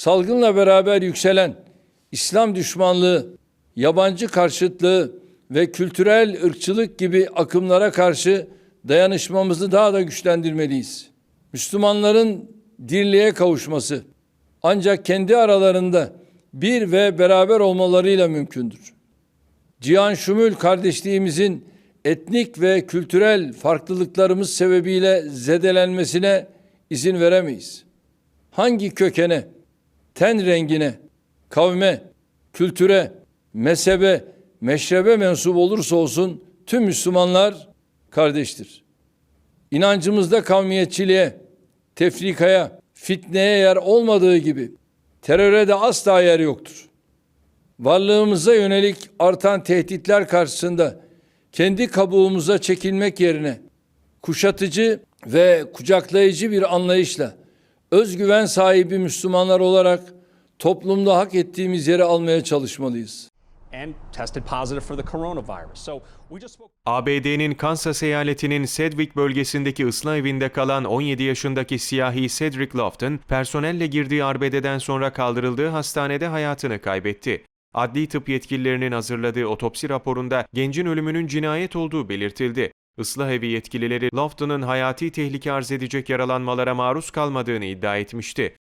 Salgınla beraber yükselen İslam düşmanlığı, yabancı karşıtlığı ve kültürel ırkçılık gibi akımlara karşı dayanışmamızı daha da güçlendirmeliyiz. Müslümanların dirliğe kavuşması ancak kendi aralarında bir ve beraber olmalarıyla mümkündür. Cihan Şumül kardeşliğimizin etnik ve kültürel farklılıklarımız sebebiyle zedelenmesine izin veremeyiz. Hangi kökene, ten rengine, kavme, kültüre, mezhebe, meşrebe mensup olursa olsun tüm Müslümanlar kardeştir. İnancımızda kavmiyetçiliğe, tefrikaya, fitneye yer olmadığı gibi teröre de asla yer yoktur. Varlığımıza yönelik artan tehditler karşısında kendi kabuğumuza çekilmek yerine kuşatıcı ve kucaklayıcı bir anlayışla özgüven sahibi Müslümanlar olarak toplumda hak ettiğimiz yeri almaya çalışmalıyız. ABD'nin Kansas eyaletinin Sedgwick bölgesindeki ıslah evinde kalan 17 yaşındaki siyahi Cedric Lofton, personelle girdiği arbededen sonra kaldırıldığı hastanede hayatını kaybetti. Adli tıp yetkililerinin hazırladığı otopsi raporunda gencin ölümünün cinayet olduğu belirtildi. Islah evi yetkilileri Lofton'un hayati tehlike arz edecek yaralanmalara maruz kalmadığını iddia etmişti.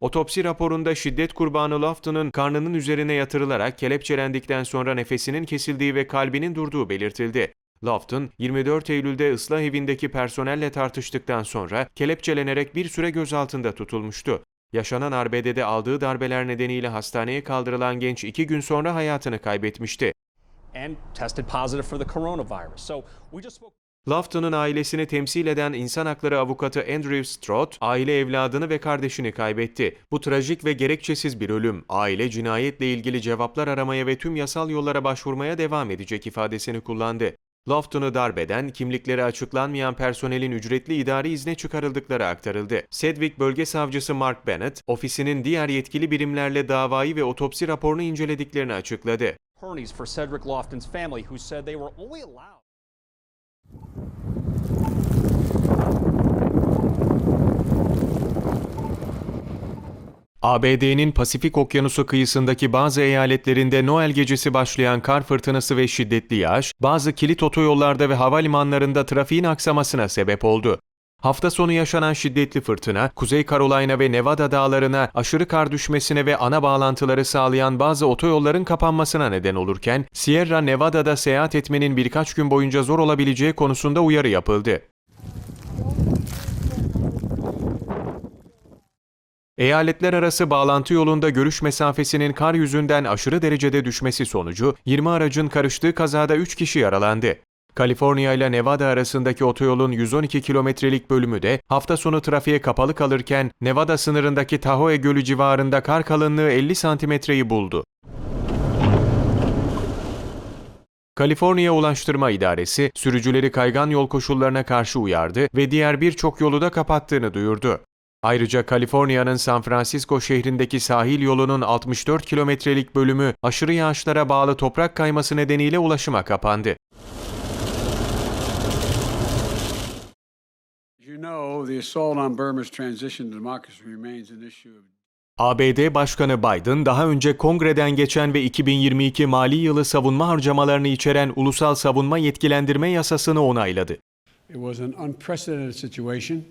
Otopsi raporunda şiddet kurbanı Lofton'un karnının üzerine yatırılarak kelepçelendikten sonra nefesinin kesildiği ve kalbinin durduğu belirtildi. Lofton, 24 Eylül'de ıslah evindeki personelle tartıştıktan sonra kelepçelenerek bir süre gözaltında tutulmuştu. Yaşanan arbedede aldığı darbeler nedeniyle hastaneye kaldırılan genç iki gün sonra hayatını kaybetmişti. And tested positive for the coronavirus. So we just spoke. Lofton'un ailesini temsil eden insan hakları avukatı Andrew Stroud, aile evladını ve kardeşini kaybetti. Bu trajik ve gerekçesiz bir ölüm. Aile cinayetle ilgili cevaplar aramaya ve tüm yasal yollara başvurmaya devam edecek ifadesini kullandı. Lofton'u darbeden, kimlikleri açıklanmayan personelin ücretli idari izne çıkarıldıkları aktarıldı. Sedgwick Bölge Savcısı Mark Bennett, ofisinin diğer yetkili birimlerle davayı ve otopsi raporunu incelediklerini açıkladı. Attorneys for Cedric Lofton's family who said they were only allowed. ABD'nin Pasifik Okyanusu kıyısındaki bazı eyaletlerinde Noel gecesi başlayan kar fırtınası ve şiddetli yağış, bazı kilit otoyollarda ve havalimanlarında trafiğin aksamasına sebep oldu. Hafta sonu yaşanan şiddetli fırtına, Kuzey Carolina ve Nevada dağlarına aşırı kar düşmesine ve ana bağlantıları sağlayan bazı otoyolların kapanmasına neden olurken, Sierra Nevada'da seyahat etmenin birkaç gün boyunca zor olabileceği konusunda uyarı yapıldı. Eyaletler arası bağlantı yolunda görüş mesafesinin kar yüzünden aşırı derecede düşmesi sonucu 20 aracın karıştığı kazada 3 kişi yaralandı. Kaliforniya ile Nevada arasındaki otoyolun 112 kilometrelik bölümü de hafta sonu trafiğe kapalı kalırken Nevada sınırındaki Tahoe Gölü civarında kar kalınlığı 50 santimetreyi buldu. Kaliforniya Ulaştırma İdaresi sürücüleri kaygan yol koşullarına karşı uyardı ve diğer birçok yolu da kapattığını duyurdu. Ayrıca Kaliforniya'nın San Francisco şehrindeki sahil yolunun 64 kilometrelik bölümü aşırı yağışlara bağlı toprak kayması nedeniyle ulaşıma kapandı. ABD Başkanı Biden daha önce kongreden geçen ve 2022 mali yılı savunma harcamalarını içeren Ulusal Savunma Yetkilendirme Yasasını onayladı. It was an unprecedented situation.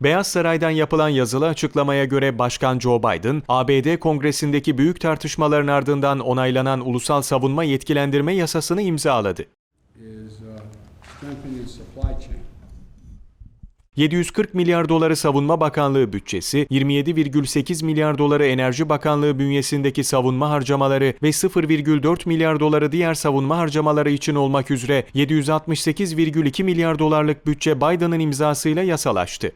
Beyaz Saray'dan yapılan yazılı açıklamaya göre Başkan Joe Biden, ABD Kongresi'ndeki büyük tartışmaların ardından onaylanan Ulusal Savunma Yetkilendirme Yasasını imzaladı. is uh. 740 milyar doları Savunma Bakanlığı bütçesi, 27,8 milyar doları Enerji Bakanlığı bünyesindeki savunma harcamaları ve 0,4 milyar doları diğer savunma harcamaları için olmak üzere 768,2 milyar dolarlık bütçe Biden'ın imzasıyla yasalaştı.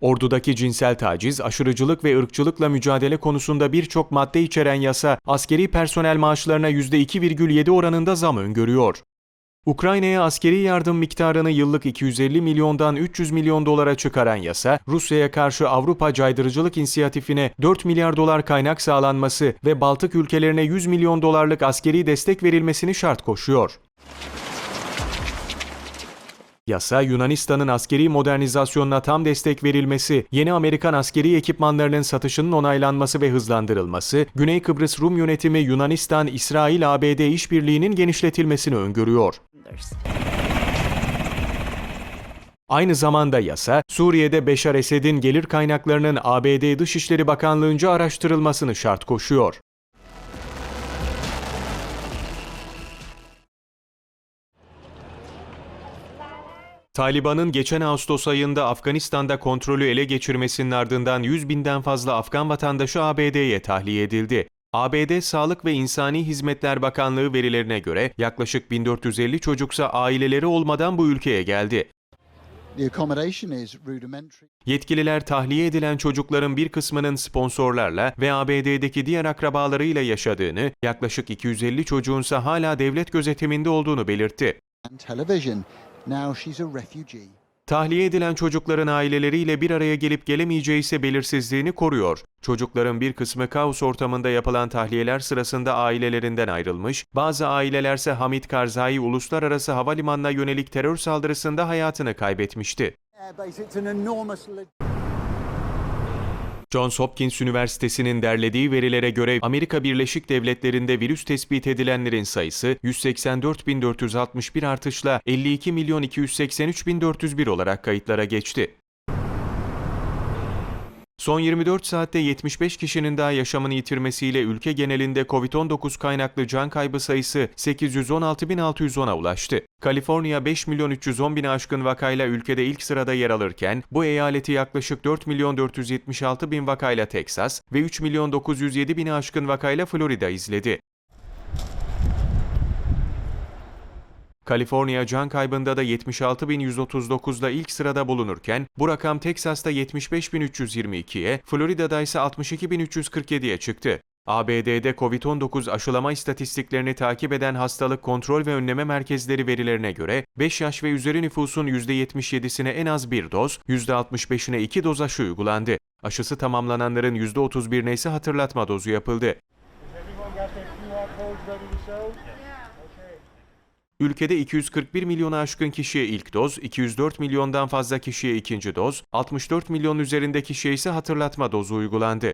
Ordudaki cinsel taciz, aşırıcılık ve ırkçılıkla mücadele konusunda birçok madde içeren yasa, askeri personel maaşlarına %2,7 oranında zam öngörüyor. Ukrayna'ya askeri yardım miktarını yıllık 250 milyondan 300 milyon dolara çıkaran yasa, Rusya'ya karşı Avrupa Caydırıcılık İnisiyatifine 4 milyar dolar kaynak sağlanması ve Baltık ülkelerine 100 milyon dolarlık askeri destek verilmesini şart koşuyor. Yasa, Yunanistan'ın askeri modernizasyonuna tam destek verilmesi, yeni Amerikan askeri ekipmanlarının satışının onaylanması ve hızlandırılması, Güney Kıbrıs Rum yönetimi Yunanistan-İsrail-ABD işbirliğinin genişletilmesini öngörüyor. Aynı zamanda yasa, Suriye'de Beşar Esed'in gelir kaynaklarının ABD Dışişleri Bakanlığı'nca araştırılmasını şart koşuyor. Taliban'ın geçen Ağustos ayında Afganistan'da kontrolü ele geçirmesinin ardından 100 binden fazla Afgan vatandaşı ABD'ye tahliye edildi. ABD Sağlık ve İnsani Hizmetler Bakanlığı verilerine göre yaklaşık 1450 çocuksa aileleri olmadan bu ülkeye geldi. Yetkililer tahliye edilen çocukların bir kısmının sponsorlarla ve ABD'deki diğer akrabalarıyla yaşadığını, yaklaşık 250 çocuğunsa hala devlet gözetiminde olduğunu belirtti. Tahliye edilen çocukların aileleriyle bir araya gelip gelemeyeceği ise belirsizliğini koruyor. Çocukların bir kısmı kaos ortamında yapılan tahliyeler sırasında ailelerinden ayrılmış, bazı ailelerse Hamit Karzai Uluslararası Havalimanı'na yönelik terör saldırısında hayatını kaybetmişti. Johns Hopkins Üniversitesi'nin derlediği verilere göre Amerika Birleşik Devletleri'nde virüs tespit edilenlerin sayısı 184.461 artışla 52.283.401 olarak kayıtlara geçti. Son 24 saatte 75 kişinin daha yaşamını yitirmesiyle ülke genelinde COVID-19 kaynaklı can kaybı sayısı 816.610'a ulaştı. Kaliforniya 5 milyon 310 bini aşkın vakayla ülkede ilk sırada yer alırken bu eyaleti yaklaşık 4 milyon 476 bin vakayla Teksas ve 3 milyon 907 bini aşkın vakayla Florida izledi. Kaliforniya can kaybında da 76.139'da ilk sırada bulunurken bu rakam Teksas'ta 75.322'ye, Florida'da ise 62.347'ye çıktı. ABD'de COVID-19 aşılama istatistiklerini takip eden Hastalık Kontrol ve Önleme Merkezleri verilerine göre 5 yaş ve üzeri nüfusun %77'sine en az bir doz, %65'ine 2 doz aşı uygulandı. Aşısı tamamlananların %31'ine ise hatırlatma dozu yapıldı. Ülkede 241 milyona aşkın kişiye ilk doz, 204 milyondan fazla kişiye ikinci doz, 64 milyon üzerinde kişiye ise hatırlatma dozu uygulandı.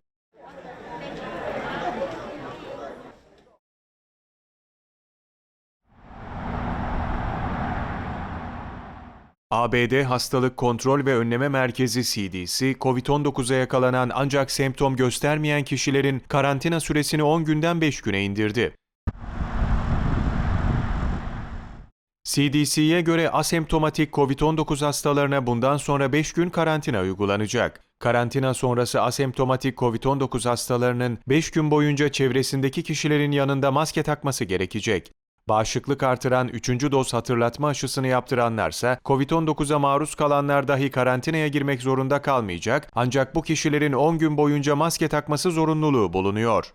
ABD Hastalık Kontrol ve Önleme Merkezi CDC, COVID-19'a yakalanan ancak semptom göstermeyen kişilerin karantina süresini 10 günden 5 güne indirdi. CDC'ye göre asemptomatik COVID-19 hastalarına bundan sonra 5 gün karantina uygulanacak. Karantina sonrası asemptomatik COVID-19 hastalarının 5 gün boyunca çevresindeki kişilerin yanında maske takması gerekecek. Bağışıklık artıran 3. doz hatırlatma aşısını yaptıranlarsa COVID-19'a maruz kalanlar dahi karantinaya girmek zorunda kalmayacak ancak bu kişilerin 10 gün boyunca maske takması zorunluluğu bulunuyor.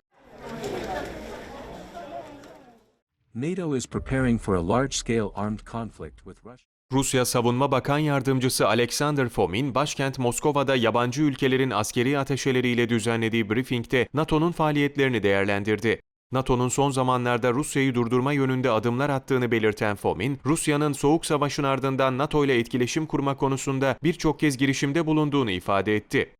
NATO is preparing for a large-scale armed conflict with Russia. Rusya Savunma Bakan Yardımcısı Alexander Fomin, başkent Moskova'da yabancı ülkelerin askeri ateşeleriyle düzenlediği briefingde NATO'nun faaliyetlerini değerlendirdi. NATO'nun son zamanlarda Rusya'yı durdurma yönünde adımlar attığını belirten Fomin, Rusya'nın Soğuk Savaş'ın ardından NATO ile etkileşim kurma konusunda birçok kez girişimde bulunduğunu ifade etti.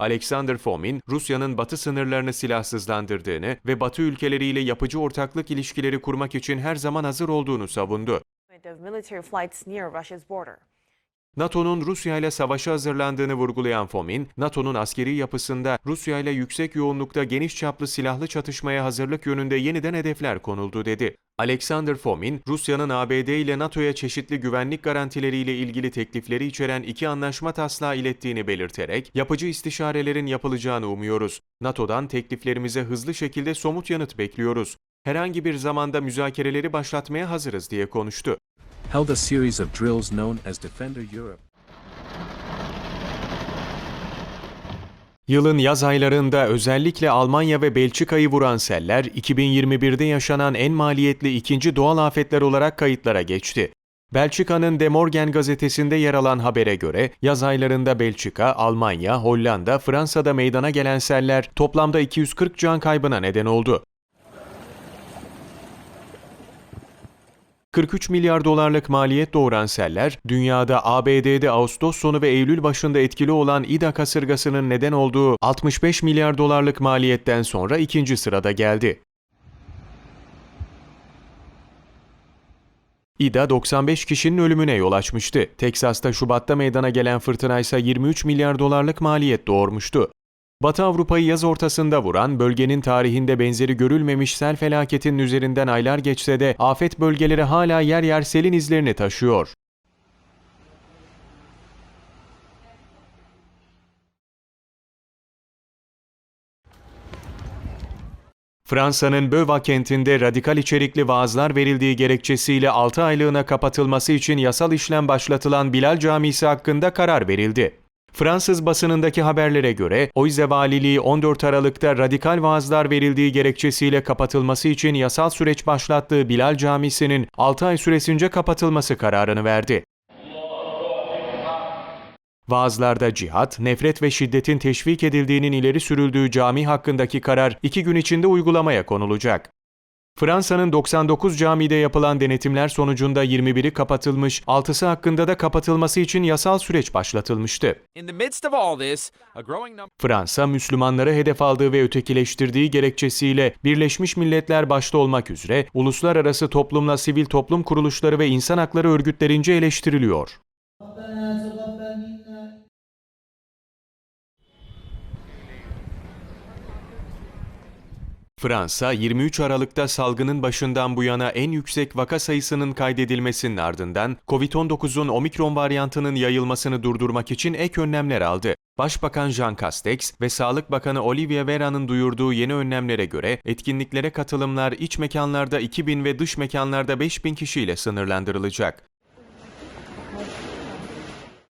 Alexander Fomin, Rusya'nın batı sınırlarını silahsızlandırdığını ve batı ülkeleriyle yapıcı ortaklık ilişkileri kurmak için her zaman hazır olduğunu savundu. NATO'nun Rusya ile savaşa hazırlandığını vurgulayan Fomin, NATO'nun askeri yapısında Rusya ile yüksek yoğunlukta geniş çaplı silahlı çatışmaya hazırlık yönünde yeniden hedefler konuldu dedi. Alexander Fomin, Rusya'nın ABD ile NATO'ya çeşitli güvenlik garantileriyle ilgili teklifleri içeren iki anlaşma taslağı ilettiğini belirterek, yapıcı istişarelerin yapılacağını umuyoruz. NATO'dan tekliflerimize hızlı şekilde somut yanıt bekliyoruz. Herhangi bir zamanda müzakereleri başlatmaya hazırız diye konuştu. Held a series of drills known as Defender Europe. Yılın yaz aylarında özellikle Almanya ve Belçika'yı vuran seller 2021'de yaşanan en maliyetli ikinci doğal afetler olarak kayıtlara geçti. Belçika'nın De Morgen gazetesinde yer alan habere göre yaz aylarında Belçika, Almanya, Hollanda, Fransa'da meydana gelen seller toplamda 240 can kaybına neden oldu. 43 milyar dolarlık maliyet doğuran seller, dünyada ABD'de Ağustos sonu ve Eylül başında etkili olan İDA kasırgasının neden olduğu 65 milyar dolarlık maliyetten sonra ikinci sırada geldi. İDA 95 kişinin ölümüne yol açmıştı. Teksas'ta Şubat'ta meydana gelen fırtına ise 23 milyar dolarlık maliyet doğurmuştu. Batı Avrupa'yı yaz ortasında vuran, bölgenin tarihinde benzeri görülmemiş sel felaketinin üzerinden aylar geçse de afet bölgeleri hala yer yer selin izlerini taşıyor. Fransa'nın Böva kentinde radikal içerikli vaazlar verildiği gerekçesiyle 6 aylığına kapatılması için yasal işlem başlatılan Bilal Camisi hakkında karar verildi. Fransız basınındaki haberlere göre Oyze Valiliği 14 Aralık'ta radikal vaazlar verildiği gerekçesiyle kapatılması için yasal süreç başlattığı Bilal Camisi'nin 6 ay süresince kapatılması kararını verdi. Vaazlarda cihat, nefret ve şiddetin teşvik edildiğinin ileri sürüldüğü cami hakkındaki karar iki gün içinde uygulamaya konulacak. Fransa'nın 99 camide yapılan denetimler sonucunda 21'i kapatılmış, 6'sı hakkında da kapatılması için yasal süreç başlatılmıştı. This, number Fransa, Müslümanları hedef aldığı ve ötekileştirdiği gerekçesiyle Birleşmiş Milletler başta olmak üzere uluslararası toplumla sivil toplum kuruluşları ve insan hakları örgütlerince eleştiriliyor. Fransa, 23 Aralık'ta salgının başından bu yana en yüksek vaka sayısının kaydedilmesinin ardından COVID-19'un omikron varyantının yayılmasını durdurmak için ek önlemler aldı. Başbakan Jean Castex ve Sağlık Bakanı Olivier Véran'ın duyurduğu yeni önlemlere göre etkinliklere katılımlar iç mekanlarda 2000 ve dış mekanlarda 5000 kişiyle sınırlandırılacak.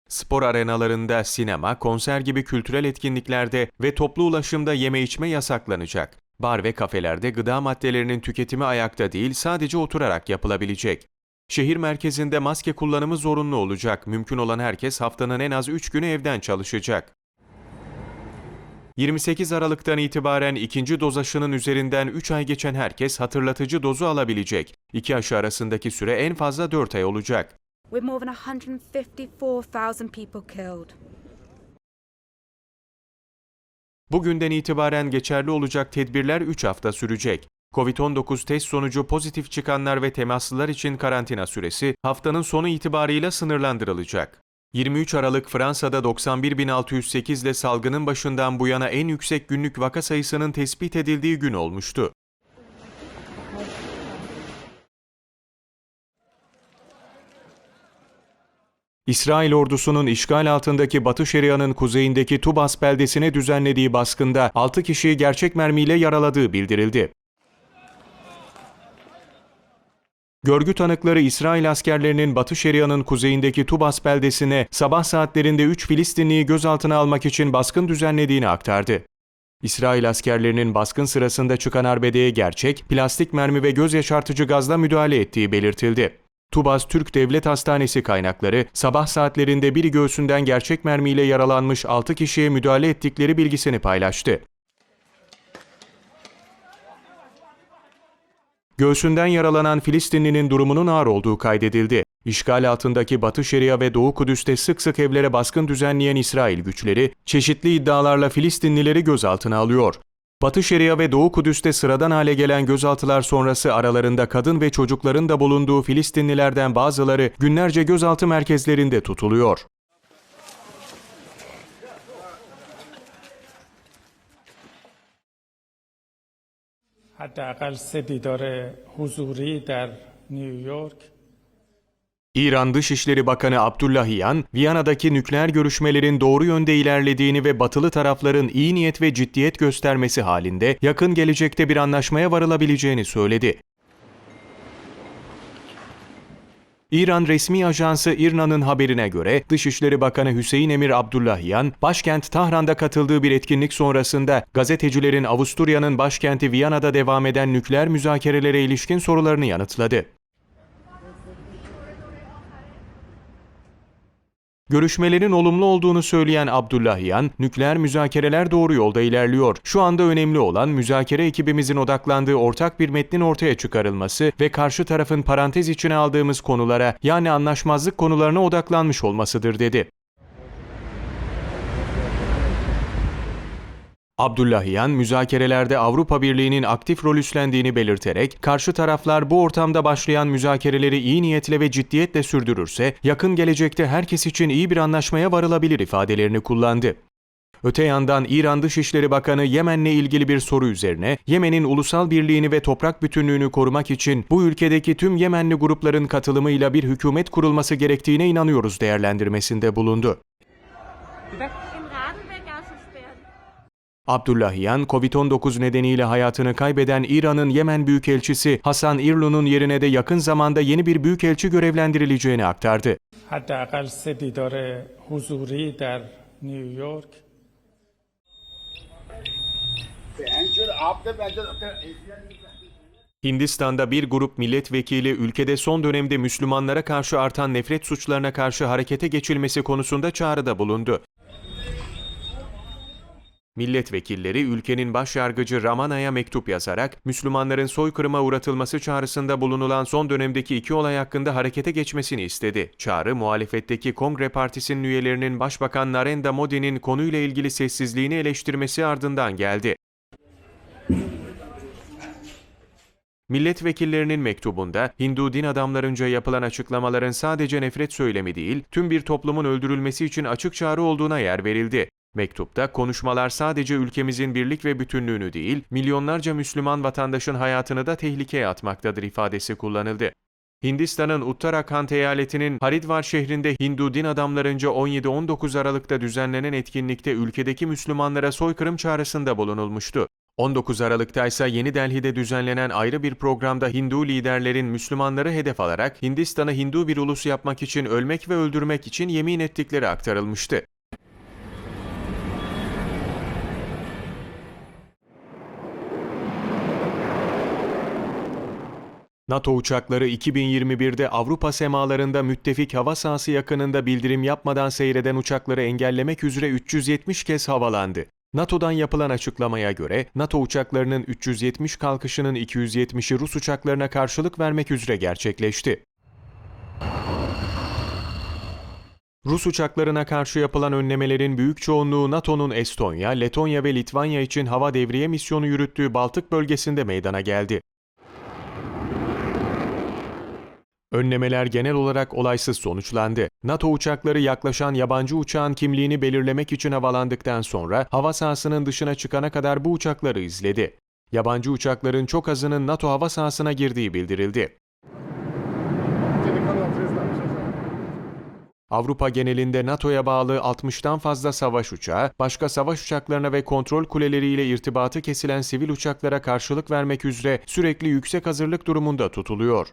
Spor arenalarında sinema, konser gibi kültürel etkinliklerde ve toplu ulaşımda yeme içme yasaklanacak. Bar ve kafelerde gıda maddelerinin tüketimi ayakta değil sadece oturarak yapılabilecek. Şehir merkezinde maske kullanımı zorunlu olacak. Mümkün olan herkes haftanın en az 3 günü evden çalışacak. 28 Aralık'tan itibaren ikinci doz aşının üzerinden 3 ay geçen herkes hatırlatıcı dozu alabilecek. İki aşı arasındaki süre en fazla 4 ay olacak. with more than 154,000 people killed. Bugünden itibaren geçerli olacak tedbirler 3 hafta sürecek. Covid-19 test sonucu pozitif çıkanlar ve temaslılar için karantina süresi haftanın sonu itibarıyla sınırlandırılacak. 23 Aralık Fransa'da 91.608 ile salgının başından bu yana en yüksek günlük vaka sayısının tespit edildiği gün olmuştu. İsrail ordusunun işgal altındaki Batı Şeria'nın kuzeyindeki Tubas beldesine düzenlediği baskında 6 kişiyi gerçek mermiyle yaraladığı bildirildi. Görgü tanıkları İsrail askerlerinin Batı Şeria'nın kuzeyindeki Tubas beldesine sabah saatlerinde 3 Filistinliyi gözaltına almak için baskın düzenlediğini aktardı. İsrail askerlerinin baskın sırasında çıkan arbedeye gerçek, plastik mermi ve göz yaşartıcı gazla müdahale ettiği belirtildi. Tubas Türk Devlet Hastanesi kaynakları sabah saatlerinde bir göğsünden gerçek mermiyle yaralanmış 6 kişiye müdahale ettikleri bilgisini paylaştı. Göğsünden yaralanan Filistinlinin durumunun ağır olduğu kaydedildi. İşgal altındaki Batı Şeria ve Doğu Kudüs'te sık sık evlere baskın düzenleyen İsrail güçleri, çeşitli iddialarla Filistinlileri gözaltına alıyor. Batı Şeria ve Doğu Kudüs'te sıradan hale gelen gözaltılar sonrası aralarında kadın ve çocukların da bulunduğu Filistinlilerden bazıları günlerce gözaltı merkezlerinde tutuluyor. حداقل سه دیدار حضوری در نیویورک İran Dışişleri Bakanı Abdullahian, Viyana'daki nükleer görüşmelerin doğru yönde ilerlediğini ve batılı tarafların iyi niyet ve ciddiyet göstermesi halinde yakın gelecekte bir anlaşmaya varılabileceğini söyledi. İran resmi ajansı İRNA'nın haberine göre Dışişleri Bakanı Hüseyin Emir Abdullahian, başkent Tahran'da katıldığı bir etkinlik sonrasında gazetecilerin Avusturya'nın başkenti Viyana'da devam eden nükleer müzakerelere ilişkin sorularını yanıtladı. Görüşmelerin olumlu olduğunu söyleyen Abdullahian, nükleer müzakereler doğru yolda ilerliyor. Şu anda önemli olan müzakere ekibimizin odaklandığı ortak bir metnin ortaya çıkarılması ve karşı tarafın parantez içine aldığımız konulara yani anlaşmazlık konularına odaklanmış olmasıdır dedi. Abdullahian, müzakerelerde Avrupa Birliği'nin aktif rol üstlendiğini belirterek, karşı taraflar bu ortamda başlayan müzakereleri iyi niyetle ve ciddiyetle sürdürürse, yakın gelecekte herkes için iyi bir anlaşmaya varılabilir ifadelerini kullandı. Öte yandan İran Dışişleri Bakanı Yemen'le ilgili bir soru üzerine, Yemen'in ulusal birliğini ve toprak bütünlüğünü korumak için bu ülkedeki tüm Yemenli grupların katılımıyla bir hükümet kurulması gerektiğine inanıyoruz değerlendirmesinde bulundu. Abdullahiyan, Covid-19 nedeniyle hayatını kaybeden İran'ın Yemen Büyükelçisi Hasan İrlu'nun yerine de yakın zamanda yeni bir büyükelçi görevlendirileceğini aktardı. Hindistan'da bir grup milletvekili ülkede son dönemde Müslümanlara karşı artan nefret suçlarına karşı harekete geçilmesi konusunda çağrıda bulundu. Milletvekilleri ülkenin başyargıcı Ramana'ya mektup yazarak Müslümanların soykırıma uğratılması çağrısında bulunulan son dönemdeki iki olay hakkında harekete geçmesini istedi. Çağrı muhalefetteki Kongre Partisi'nin üyelerinin Başbakan Narendra Modi'nin konuyla ilgili sessizliğini eleştirmesi ardından geldi. Milletvekillerinin mektubunda Hindu din adamlarınca yapılan açıklamaların sadece nefret söylemi değil, tüm bir toplumun öldürülmesi için açık çağrı olduğuna yer verildi. Mektupta konuşmalar sadece ülkemizin birlik ve bütünlüğünü değil, milyonlarca Müslüman vatandaşın hayatını da tehlikeye atmaktadır ifadesi kullanıldı. Hindistan'ın Uttarakhand eyaletinin Haridwar şehrinde Hindu din adamlarınca 17-19 Aralık'ta düzenlenen etkinlikte ülkedeki Müslümanlara soykırım çağrısında bulunulmuştu. 19 Aralık'ta ise Yeni Delhi'de düzenlenen ayrı bir programda Hindu liderlerin Müslümanları hedef alarak Hindistan'ı Hindu bir ulus yapmak için ölmek ve öldürmek için yemin ettikleri aktarılmıştı. NATO uçakları 2021'de Avrupa semalarında müttefik hava sahası yakınında bildirim yapmadan seyreden uçakları engellemek üzere 370 kez havalandı. NATO'dan yapılan açıklamaya göre NATO uçaklarının 370 kalkışının 270'i Rus uçaklarına karşılık vermek üzere gerçekleşti. Rus uçaklarına karşı yapılan önlemelerin büyük çoğunluğu NATO'nun Estonya, Letonya ve Litvanya için hava devriye misyonu yürüttüğü Baltık bölgesinde meydana geldi. Önlemeler genel olarak olaysız sonuçlandı. NATO uçakları yaklaşan yabancı uçağın kimliğini belirlemek için havalandıktan sonra hava sahasının dışına çıkana kadar bu uçakları izledi. Yabancı uçakların çok azının NATO hava sahasına girdiği bildirildi. Avrupa genelinde NATO'ya bağlı 60'tan fazla savaş uçağı, başka savaş uçaklarına ve kontrol kuleleriyle irtibatı kesilen sivil uçaklara karşılık vermek üzere sürekli yüksek hazırlık durumunda tutuluyor.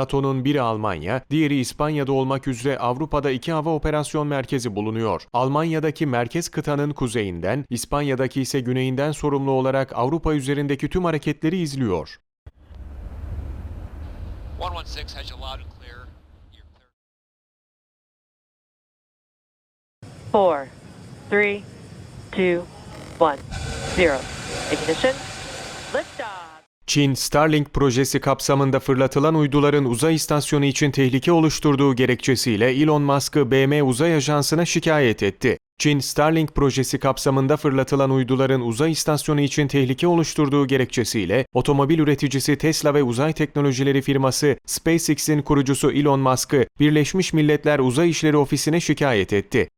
NATO'nun biri Almanya, diğeri İspanya'da olmak üzere Avrupa'da iki hava operasyon merkezi bulunuyor. Almanya'daki merkez kıtanın kuzeyinden, İspanya'daki ise güneyinden sorumlu olarak Avrupa üzerindeki tüm hareketleri izliyor. 116 has you loud and clear. You're clear. Four, three, two, one, zero. Ignition. Çin, Starlink projesi kapsamında fırlatılan uyduların uzay istasyonu için tehlike oluşturduğu gerekçesiyle Elon Musk'ı BM Uzay Ajansı'na şikayet etti. Çin, Starlink projesi kapsamında fırlatılan uyduların uzay istasyonu için tehlike oluşturduğu gerekçesiyle otomobil üreticisi Tesla ve uzay teknolojileri firması SpaceX'in kurucusu Elon Musk'ı Birleşmiş Milletler Uzay İşleri Ofisi'ne şikayet etti.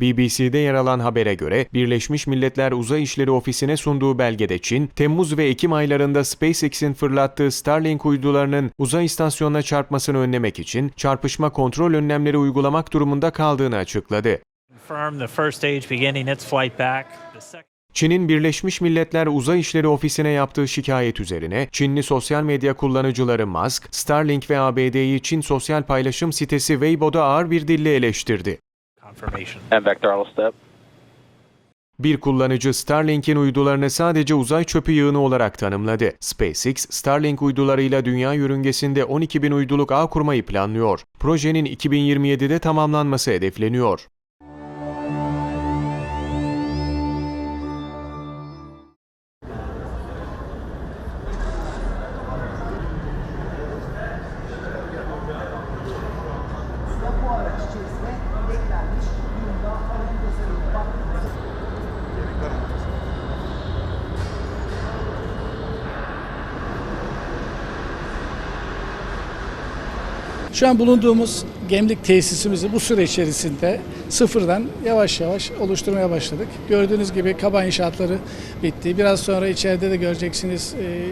BBC'de yer alan habere göre Birleşmiş Milletler Uzay İşleri Ofisi'ne sunduğu belgede Çin, Temmuz ve Ekim aylarında SpaceX'in fırlattığı Starlink uydularının uzay istasyonuna çarpmasını önlemek için çarpışma kontrol önlemleri uygulamak durumunda kaldığını açıkladı. Çin'in Birleşmiş Milletler Uzay İşleri Ofisi'ne yaptığı şikayet üzerine Çinli sosyal medya kullanıcıları Musk, Starlink ve ABD'yi Çin sosyal paylaşım sitesi Weibo'da ağır bir dille eleştirdi. Bir kullanıcı Starlink'in uydularını sadece uzay çöpü yığını olarak tanımladı. SpaceX, Starlink uydularıyla dünya yörüngesinde 12 bin uyduluk ağ kurmayı planlıyor. Projenin 2027'de tamamlanması hedefleniyor. Şu an bulunduğumuz gemlik tesisimizi bu süre içerisinde sıfırdan yavaş yavaş oluşturmaya başladık. Gördüğünüz gibi kaba inşaatları bitti. Biraz sonra içeride de göreceksiniz e,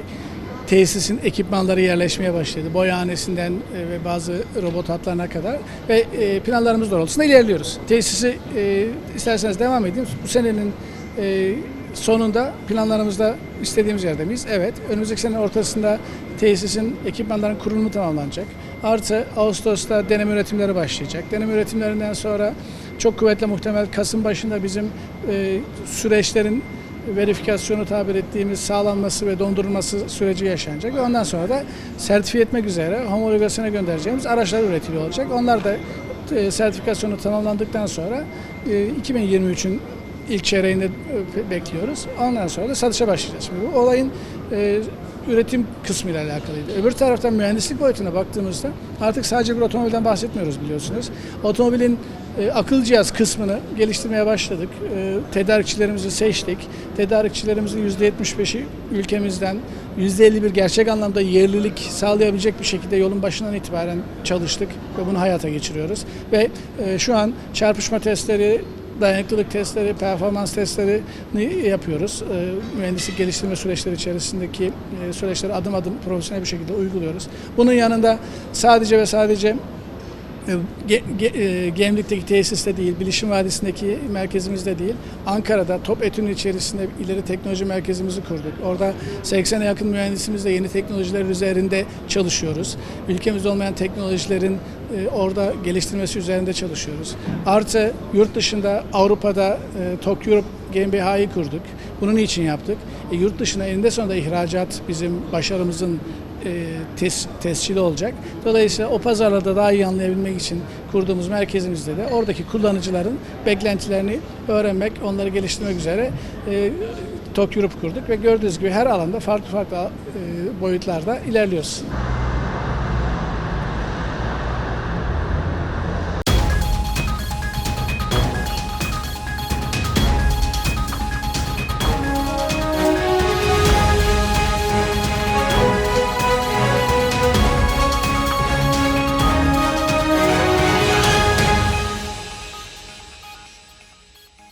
tesisin ekipmanları yerleşmeye başladı. Boyahanesinden e, ve bazı robot hatlarına kadar ve e, planlarımız doğrultusunda ilerliyoruz. Tesisi e, isterseniz devam edeyim. Bu senenin e, sonunda planlarımızda istediğimiz yerde miyiz? Evet. Önümüzdeki senenin ortasında tesisin ekipmanların kurulumu tamamlanacak. Artı Ağustos'ta deneme üretimleri başlayacak. Deneme üretimlerinden sonra çok kuvvetle muhtemel Kasım başında bizim e, süreçlerin verifikasyonu tabir ettiğimiz sağlanması ve dondurulması süreci yaşanacak ondan sonra da sertifiye etmek üzere homologasyona göndereceğimiz araçlar üretiliyor olacak. Onlar da e, sertifikasyonu tamamlandıktan sonra e, 2023'ün ilk çeyreğinde e, bekliyoruz. Ondan sonra da satışa başlayacağız. Şimdi bu olayın e, üretim kısmıyla alakalıydı. Öbür taraftan mühendislik boyutuna baktığımızda artık sadece bir otomobilden bahsetmiyoruz biliyorsunuz. Otomobilin e, akıl cihaz kısmını geliştirmeye başladık. E, tedarikçilerimizi seçtik. Tedarikçilerimizin %75'i ülkemizden, %51 gerçek anlamda yerlilik sağlayabilecek bir şekilde yolun başından itibaren çalıştık ve bunu hayata geçiriyoruz. Ve e, şu an çarpışma testleri, dayanıklılık testleri, performans testlerini yapıyoruz. E, mühendislik geliştirme süreçleri içerisindeki e, süreçleri adım adım profesyonel bir şekilde uyguluyoruz. Bunun yanında sadece ve sadece e, e, Gemlik'teki tesiste değil, Bilişim Vadisi'ndeki merkezimizde değil, Ankara'da Top Etü'nün içerisinde ileri teknoloji merkezimizi kurduk. Orada 80'e yakın mühendisimizle yeni teknolojiler üzerinde çalışıyoruz. Ülkemizde olmayan teknolojilerin orada geliştirmesi üzerinde çalışıyoruz. Artı yurt dışında Avrupa'da e, Tok Europe GmbH'yi kurduk. Bunun için yaptık. E, yurt dışına eninde sonunda ihracat bizim başarımızın e, tes, tescili olacak. Dolayısıyla o pazarlarda daha iyi anlayabilmek için kurduğumuz merkezimizde de oradaki kullanıcıların beklentilerini öğrenmek, onları geliştirmek üzere e, Tok Europe kurduk ve gördüğünüz gibi her alanda farklı farklı e, boyutlarda ilerliyoruz.